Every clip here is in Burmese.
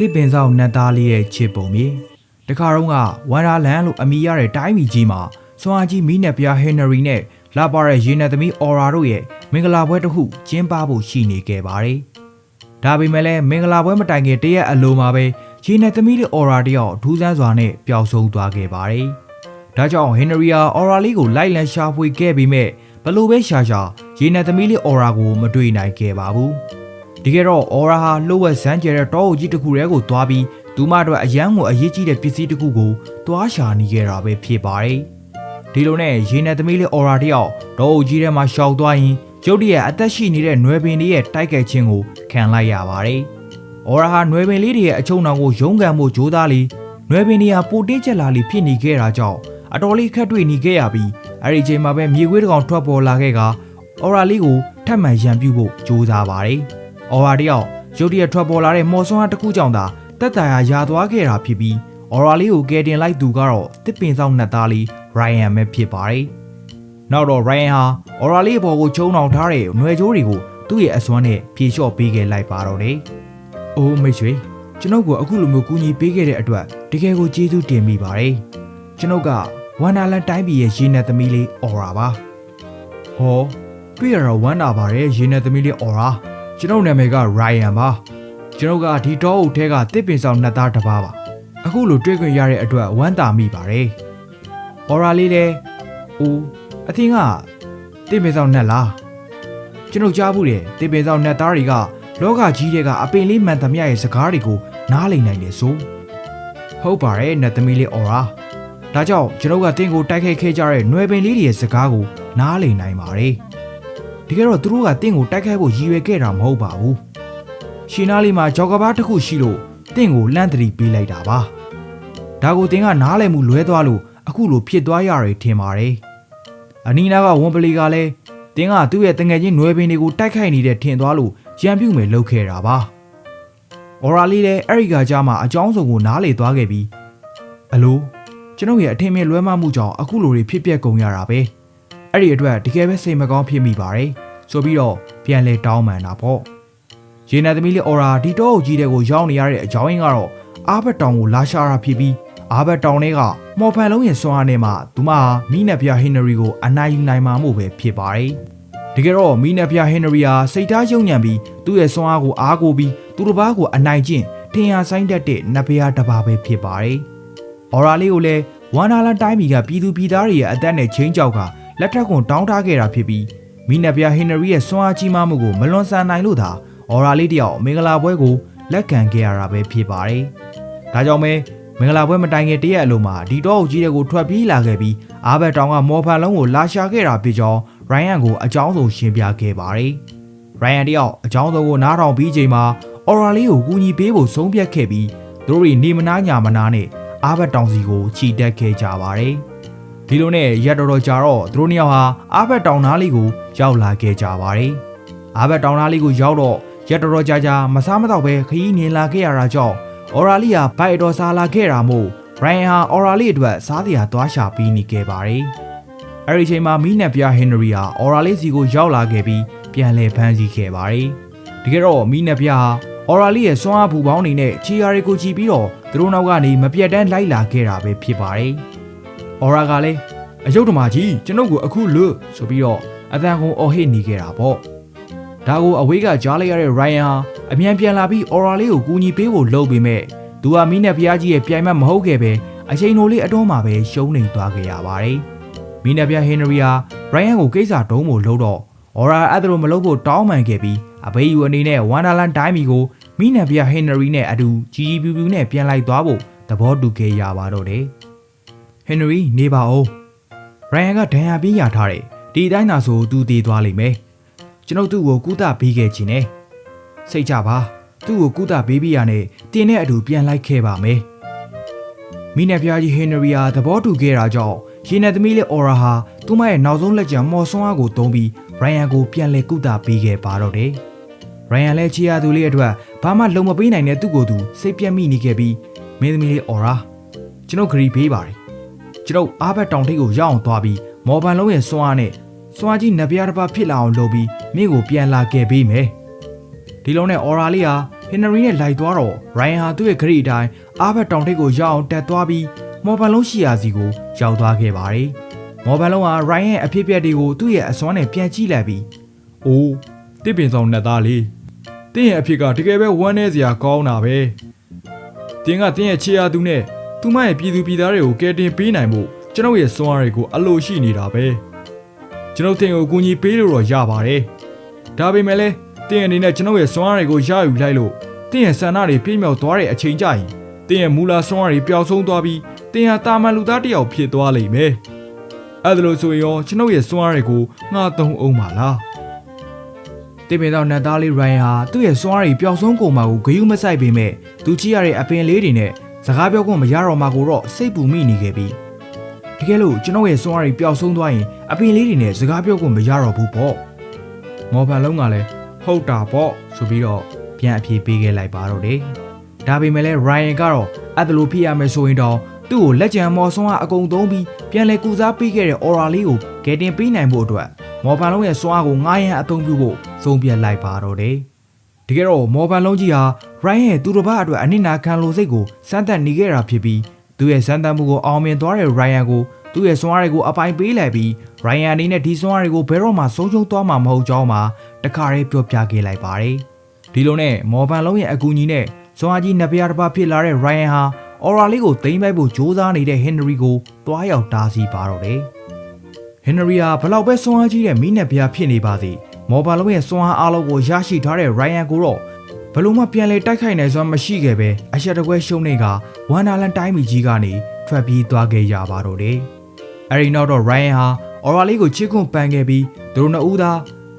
တစ်ပင်ဆောင်နတ်သားလေးရဲ့ချစ်ပုံမြေတခါတော့ကဝန္ဒါလန်လို့အမည်ရတဲ့တိုင်းပြည်ကြီးမှာစွမ်းအားကြီးမိနက်ပြားဟင်နရီနဲ့လာပါတဲ့ရေနတ်သမီးအော်ရာတို့ရဲ့မင်္ဂလာပွဲတစ်ခုကျင်းပဖို့ရှိနေခဲ့ပါတယ်။ဒါပေမဲ့လည်းမင်္ဂလာပွဲမတိုင်ခင်တရက်အလိုမှာပဲရေနတ်သမီးလေးအော်ရာတယောက်ဒူးဆန်းစွာနဲ့ပျောက်ဆုံးသွားခဲ့ပါတယ်။ဒါကြောင့်ဟင်နရီယာအော်ရာလေးကိုလိုက်လံရှာဖွေခဲ့ပြီးမဲ့ဘလို့ပဲရှာရှာရေနတ်သမီးလေးအော်ရာကိုမတွေ့နိုင်ခဲ့ပါဘူး။ ဒီကဲတော့အော်ရာဟာလှုပ်ဝက်စမ်းကျဲတဲ့တောအုပ်ကြီးတစ်ခုတည်းကိုသွားပြီးသူမအတွက်အရန်ကိုအရေးကြီးတဲ့ပစ္စည်းတစ်ခုကိုတွားရှာနေခဲ့တာပဲဖြစ်ပါတယ်။ဒီလိုနဲ့ရေနဲ့သမီးလေးအော်ရာတယောက်တောအုပ်ကြီးထဲမှာရှောက်သွားရင်ကျုပ်တရဲ့အသက်ရှိနေတဲ့နွယ်ပင်လေးရဲ့တိုက်ခိုက်ခြင်းကိုခံလိုက်ရပါတယ်။အော်ရာဟာနွယ်ပင်လေးတွေရဲ့အချုံနောင်ကိုရုန်းကန်မှုကြိုးစားလီနွယ်ပင်တွေဟာပိုတင်းကျက်လာလီဖြစ်နေခဲ့တာကြောင့်အတော်လေးခက်တွေ့နေခဲ့ရပြီးအဲ့ဒီချိန်မှာပဲမြေခွေးတစ်ကောင်ထွက်ပေါ်လာခဲ့ကအော်ရာလေးကိုထပ်မံရန်ပြုဖို့ကြိုးစားပါတယ်။ အော်ရာတယောက်ရုတ်တရက်ထွက်ပေါ်လာတဲ့မော်ဆွမ်းအားတစ်ခုကြောင့်သာတက်တာယာယာသွားခဲ့တာဖြစ်ပြီးအော်ရာလေးကိုကယ်တင်လိုက်သူကတော့တစ်ပင်ဆောင်နှက်သားလေးရိုင်ယန်ပဲဖြစ်ပါတယ်။နောက်တော့ရိုင်ယန်ဟာအော်ရာလေးအပေါ်ကိုချုံနှောင်ထားတဲ့ຫນွယ်ကြိုးတွေကိုသူ့ရဲ့အစွမ်းနဲ့ဖြေလျှော့ပေးခဲ့လိုက်ပါတော့တယ်။အိုးမိတ်ဆွေကျွန်ုပ်ကအခုလိုမျိုးကူညီပေးခဲ့တဲ့အတွက်တကယ်ကိုကျေးဇူးတင်မိပါတယ်။ကျွန်ုပ်ကဝန္ဒါလန်တိုင်းပြည်ရဲ့ရေနက်သမီးလေးအော်ရာပါ။ဟောတွေ့ရတော့ဝမ်းတာပါတယ်ရေနက်သမီးလေးအော်ရာ။ ကျွန်ုပ်နာမည်က Ryan ပါကျွန်ုပ်ကဒီတောအုပ်ထဲကတစ်ပင်ဆောင်နှစ်သားတစ်ပါးပါအခုလိုတွေ့ခွင့်ရတဲ့အတွက်ဝမ်းသာမိပါတယ်အော်ရာလေးလည်းအိုးအသင်ကတစ်ပင်ဆောင်နှစ်လားကျွန်ုပ်ကြားဘူးတယ်တစ်ပင်ဆောင်နှစ်သားတွေကလောကကြီးတွေကအပင်လေးမှန်သမျှရဲ့စကားတွေကိုနားလည်နိုင်တယ်ဆိုဟုတ်ပါတယ်နတ်သမီးလေးအော်ရာဒါကြောင့်ကျွန်ုပ်ကတင်းကိုတိုက်ခိုက်ခဲ့ကြတဲ့ຫນွယ်ပင်လေးတွေရဲ့စကားကိုနားလည်နိုင်ပါတယ် ဒီကဲတော့သူတို့ကတင့်ကိုတိုက်ခိုက်ဖို့ရည်ရွယ်ခဲ့တာမဟုတ်ပါဘူးရှင်နာလေးမှာကြောက်ကဘာတစ်ခုရှိလို့တင့်ကိုလန့်တရီပေးလိုက်တာပါဒါကိုတင်ကနားလည်မှုလွဲသွားလို့အခုလိုဖြစ်သွားရတယ်ထင်ပါတယ်အနီးနားကဝန်ပလီကလည်းတင်ကသူ့ရဲ့တငယ်ချင်းနွယ်ပင်တွေကိုတိုက်ခိုက်နေတဲ့ထင်သွားလို့ရံပြုတ်မယ်လုပ်ခဲ့တာပါအော်ရာလေးလည်းအဲ့ဒီကကြားမှာအကြောင်းစုံကိုနားလေသွားခဲ့ပြီးအလိုကျွန်ုပ်ရဲ့အထင်မြင်လွဲမှားမှုကြောင့်အခုလိုတွေဖြစ်ပျက်ကုန်ရတာပဲ အဲ့ဒီအတွက်တကယ်ပဲစိတ်မကောင်းဖြစ်မိပါတယ်ဆိုပြီးတော့ပြန်လဲတောင်းပန်တာပေါ့ရေနတ်သမီးလေးအော်ရာဒီတော့အုပ်ကြီးတဲ့ကိုရောက်နေရတဲ့အကြောင်းရင်းကတော့အာဘတ်တောင်ကိုလာရှာတာဖြစ်ပြီးအာဘတ်တောင်ထဲကမော်ဖန်လုံးရဲ့စွမ်းအားနဲ့မှသူမဟာမိနက်ပြဟင်နရီကိုအနိုင်ယူနိုင်မှာမို့ပဲဖြစ်ပါတယ်တကယ်တော့မိနက်ပြဟင်နရီဟာစိတ်ထားယုံညံ့ပြီးသူ့ရဲ့စွမ်းအားကိုအားကိုးပြီးသူတစ်ပါးကိုအနိုင်ကျင့်ထင်ရဆိုင်တတ်တဲ့နတ်ဘုရားတစ်ပါးပဲဖြစ်ပါတယ်အော်ရာလေးကိုလည်းဝမ်နာလန်တိုင်းပြည်ကပြည်သူပြည်သားတွေရဲ့အသက်နဲ့ချင်းကြောက်က လက်ထက်ကွန်တောင်းထားခဲ့တာဖြစ်ပြီးမိနက်ပြဟင်နရီရဲ့စွမ်းအားကြီးမားမှုကိုမလွန်ဆန်နိုင်လို့သာအော်ရာလေးတယောက်မင်္ဂလာပွဲကိုလက်ခံခဲ့ရတာပဲဖြစ်ပါတယ်။ဒါကြောင့်ပဲမင်္ဂလာပွဲမတိုင်ခင်တရက်အလိုမှာဒီတော့အုပ်ကြီးတဲ့ကိုထွက်ပြေးလာခဲ့ပြီးအာဘတ်တောင်ကမော်ဖန်လုံးကိုလာရှာခဲ့တာဖြစ်ကြောင်းရိုင်ယန်ကိုအကြောင်းစုံရှင်းပြခဲ့ပါတယ်။ရိုင်ယန်တယောက်အကြောင်းစုံကိုနားထောင်ပြီးချိန်မှာအော်ရာလေးကိုကူညီပေးဖို့ဆုံးဖြတ်ခဲ့ပြီးသူတို့တွေနေမနာညာမနာနဲ့အာဘတ်တောင်စီကိုခြိတက်ခဲ့ကြပါတယ်။ ဒီလိုနဲ့ရက်တော်တော်ကြာတော့သူတို့နှစ်ယောက်ဟာအာဘတ်တောင်သားလေးကိုရောက်လာခဲ့ကြပါတယ်။အာဘတ်တောင်သားလေးကိုရောက်တော့ရက်တော်တော်ကြာကြာမစားမတော့ပဲခရီးနေလာခဲ့ရတာကြောင့်အော်ရာလီယာဘိုက်တော်စားလာခဲ့တာမို့ရိုင်ယန်ဟာအော်ရာလီအတွက်စားစရာသွားရှာပြီးနေခဲ့ပါတယ်။အဲဒီအချိန်မှာမိနက်ပြဟင်နရီဟာအော်ရာလီစီကိုရောက်လာခဲ့ပြီးပြန်လည်ဖမ်းဆီးခဲ့ပါတယ်။ဒီကဲတော့မိနက်ပြဟာအော်ရာလီရဲ့စွမ်းအားပူပေါင်းနေနဲ့ချီယာရီကိုကြည့်ပြီးတော့သူတို့နောက်ကနေမပြတ်တမ်းလိုက်လာခဲ့တာပဲဖြစ်ပါတယ်။ အော်ရာကလည်းအယုတ်တမကြီးကျွန်ုပ်ကိုအခုလွတ်ဆိုပြီးတော့အတန်ကုန်အော်ဟစ်နေခဲ့တာပေါ့ဒါကိုအဝေးကကြားလိုက်ရတဲ့ရိုင်ယန်ဟာအမြန်ပြန်လာပြီးအော်ရာလေးကိုကူညီပေးဖို့လုပ်ပေမဲ့သူကမိနဲ့ဖျားကြီးရဲ့ပြိုင်မတ်မဟုတ်ခဲ့ပဲအချိန်တိုလေးအတွန်းမှာပဲရှုံးနေသွားခဲ့ရပါတယ်မိနဲ့ဖျားဟင်နရီဟာရိုင်ယန်ကိုကိစ္စတုံးဖို့လှုပ်တော့အော်ရာအဲ့ဒါလိုမလုပ်ဖို့တောင်းပန်ခဲ့ပြီးအဘေးယူအနေနဲ့ဝမ်ဒါလန်တိုင်းမီကိုမိနဲ့ဖျားဟင်နရီနဲ့အတူဂျီဂျီပြူပြူနဲ့ပြန်လိုက်သွားဖို့သဘောတူခဲ့ရပါတော့တယ် ဟင်နရီနေပါဦးရိုင်ယန်ကဒဏ်ရာပေးရထားတယ်ဒီအတိုင်းသာဆိုသူတည်သွားလိမ့်မယ်ကျွန်ုပ်သူ့ကိုကုသပေးခဲ့ခြင်းနဲ့စိတ်ကြပါသူ့ကိုကုသပေးပြီးရနဲ့တင်းနဲ့အတူပြန်လိုက်ခဲ့ပါမယ်မိနက်ဖျားကြီးဟင်နရီယာသဘောတူခဲ့တာကြောင့်ရေနက်သမီးလေးအော်ရာဟာသူမရဲ့နောက်ဆုံးလက်ကျန်မော်ဆွမ်းအားကိုသုံးပြီးရိုင်ယန်ကိုပြန်လဲကုသပေးခဲ့ပါတော့တယ်ရိုင်ယန်လည်းချီယာသူလေးအတွက်ဘာမှလုံမပေးနိုင်တဲ့သူ့ကိုယ်သူစိတ်ပြက်မိနေခဲ့ပြီးမင်းသမီးလေးအော်ရာကျွန်ုပ်ဂရီပေးပါတယ် ကျွန်ုပ်အားဘတ်တောင်ထိပ်ကိုရောက်အောင်သွားပြီးမော်ဘန်လုံးရဲ့စွမ်းအားနဲ့စွမ်းအားကြီးနဗျာတစ်ပါးဖြစ်လာအောင်လုပ်ပြီးမင်းကိုပြန်လာခဲ့ပေးမယ်ဒီလုံးနဲ့အော်ရာလေးဟာဟင်နရီနဲ့လိုက်သွားတော့ရိုင်ယန်ဟာသူ့ရဲ့ဂရိအတိုင်းအားဘက်တောင်ထိပ်ကိုရောက်အောင်တက်သွားပြီးမော်ဘန်လုံးရှိရာစီကိုရောက်သွားခဲ့ပါတယ်။မော်ဘန်လုံးဟာရိုင်ယန်ရဲ့အဖြစ်အပျက်တွေကိုသူ့ရဲ့အစွမ်းနဲ့ပြန်ကြည့်လိုက်ပြီး။အိုးတစ်ပင်ဆောင်နှစ်သားလေး။တင်းရဲ့အဖြစ်ကတကယ်ပဲဝမ်းနည်းစရာကောင်းတာပဲ။တင်းကတင်းရဲ့ခြေရာသူနဲ့ သူမရဲ့ပြည်သူပြည်သားတွေကိုကယ်တင်ပေးနိုင်မှုကျွန်ုပ်ရဲ့စွမ်းအားတွေကိုအလိုရှိနေတာပဲ။ကျွန်ုပ်တင်းကိုအကူအညီပေးလို့တော့ရပါတယ်။ဒါပေမဲ့လည်းတင်းအနေနဲ့ကျွန်ုပ်ရဲ့စွမ်းအားတွေကိုရယူလိုက်လို့တင်းရဲ့ဆန္ဒတွေပြည့်မြောက်သွားတဲ့အချိန်ကြရင်တင်းရဲ့မူလာစွမ်းအားတွေပျောက်ဆုံးသွားပြီးတင်းဟာတာမန်လူသားတစ်ယောက်ဖြစ်သွားလိမ့်မယ်။အဲ့ဒါလို့ဆိုရင်ရောကျွန်ုပ်ရဲ့စွမ်းအားတွေကိုငှားသုံးအောင်ပါလား။တင်ပင်တော့နတ်သားလေးရိုင်ဟာသူ့ရဲ့စွမ်းအားတွေပျောက်ဆုံးကုန်မှာကိုဂယုမဆိုင်ပေမဲ့သူကြည့်ရတဲ့အပင်လေးတွေနဲ့ စကားပြောခွင့်မရတော့မှကိုတော့စိတ်ပူမိနေခဲ့ပြီးတကယ်လို့ကျွန်ုပ်ရဲ့စွမ်းအားတွေပျောက်ဆုံးသွားရင်အပင်လေးတွေနဲ့စကားပြောခွင့်မရတော့ဘူးပေါ့။မော်ဖန်လုံးကလည်းဟုတ်တာပေါ့ဆိုပြီးတော့ပြန်အပြေးပေးခဲ့လိုက်ပါတော့တယ်။ဒါပေမဲ့လည်း Ryan ကတော့အဲ့ဒါလိုဖြစ်ရမယ်ဆိုရင်တော့သူ့ကိုလက်ကျန်မော်ဆွမ်းအားအကုန်သုံးပြီးပြန်လဲကူစားပေးခဲ့တဲ့ aura လေးကိုကယ်တင်ပေးနိုင်ဖို့အတွက်မော်ဖန်လုံးရဲ့စွမ်းအားကိုငားရန်အသုံးပြုဖို့ဆုံးဖြတ်လိုက်ပါတော့တယ်။တကယ်တော့မော်ဖန်လုံးကြီးဟာ Ryan ရဲ့သူတစ်ပတ်အတွက်အနစ်နာခံလိုစိတ်ကိုစမ်းသပ်နေခဲ့တာဖြစ်ပြီးသူ့ရဲ့စမ်းသပ်မှုကိုအောင်မြင်သွားတဲ့ Ryan ကိုသူ့ရဲ့စွမ်းအားတွေကိုအပိုင်ပေးလိုက်ပြီး Ryan အနေနဲ့ဒီစွမ်းအားတွေကိုဘယ်တော့မှဆုံးရှုံးသွားမှာမဟုတ်ကြောင်းမှာတခါတည်းပြောပြခဲ့လိုက်ပါတယ်။ဒီလိုနဲ့မော်ဘန်လုံးရဲ့အကူအညီနဲ့စွမ်းအားကြီးနှစ်ပြားတစ်ပါးဖြစ်လာတဲ့ Ryan ဟာ Aura လေးကိုသိမ်းပိုက်ဖို့ကြိုးစားနေတဲ့ Henry ကိုတွားရောက်တားဆီးပါတော့တယ်။ Henry ဟာဘလောက်ပဲစွမ်းအားကြီးတဲ့မိနဲ့ပြားဖြစ်နေပါစေမော်ဘန်လုံးရဲ့စွမ်းအားအားလုံးကိုရရှိထားတဲ့ Ryan ကိုတော့ ဘလို့မှပြန်လဲတိုက်ခိုက်နိုင်စွမ်းမရှိခဲ့ပဲအချက်တကွဲရှုံးနေကဝမ်ဒါလန်တိုင်းမီကြီးကနေထွက်ပြေးသွားခဲ့ရပါတော့တယ်။အဲဒီနောက်တော့ Ryan ဟာ Aura လေးကိုချစ်ခွန့်ပန်ခဲ့ပြီးသူတို့နှစ်ဦးသာ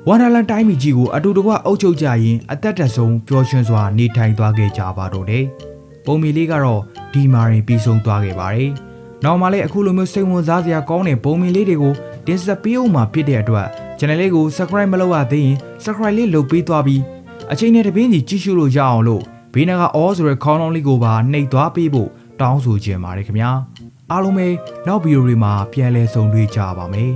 ဝမ်ဒါလန်တိုင်းမီကြီးကိုအတူတကွအုပ်ချုပ်ကြရင်အသက်တဆုံးပျော်ရွှင်စွာနေထိုင်သွားခဲ့ကြပါတော့တယ်။ပုံမီလေးကတော့ဒီမာရင်ပြီးဆုံးသွားခဲ့ပါတယ်။နောက်မှလည်းအခုလိုမျိုးစိတ်ဝင်စားစရာကောင်းတဲ့ပုံမီလေးတွေကိုတင်ဆက်ပေးအောင်မှာဖြစ်တဲ့အတွက် channel လေးကို subscribe မလုပ်ရသေးရင် subscribe လေးလုပ်ပေးသွားပြီး အချိန်နဲ့တပင်းစီကြည့်ရှုလို့ရအောင်လို့ဘေးနာကအောဆိုတဲ့ခေါင်းလောင်းလေးကိုပါနှိပ်သွားပေးဖို့တောင်းဆိုချင်ပါတယ်ခင်ဗျာအားလုံးပဲနောက်ဗီဒီယိုတွေမှာပြန်လည်ဆုံတွေ့ကြပါမယ်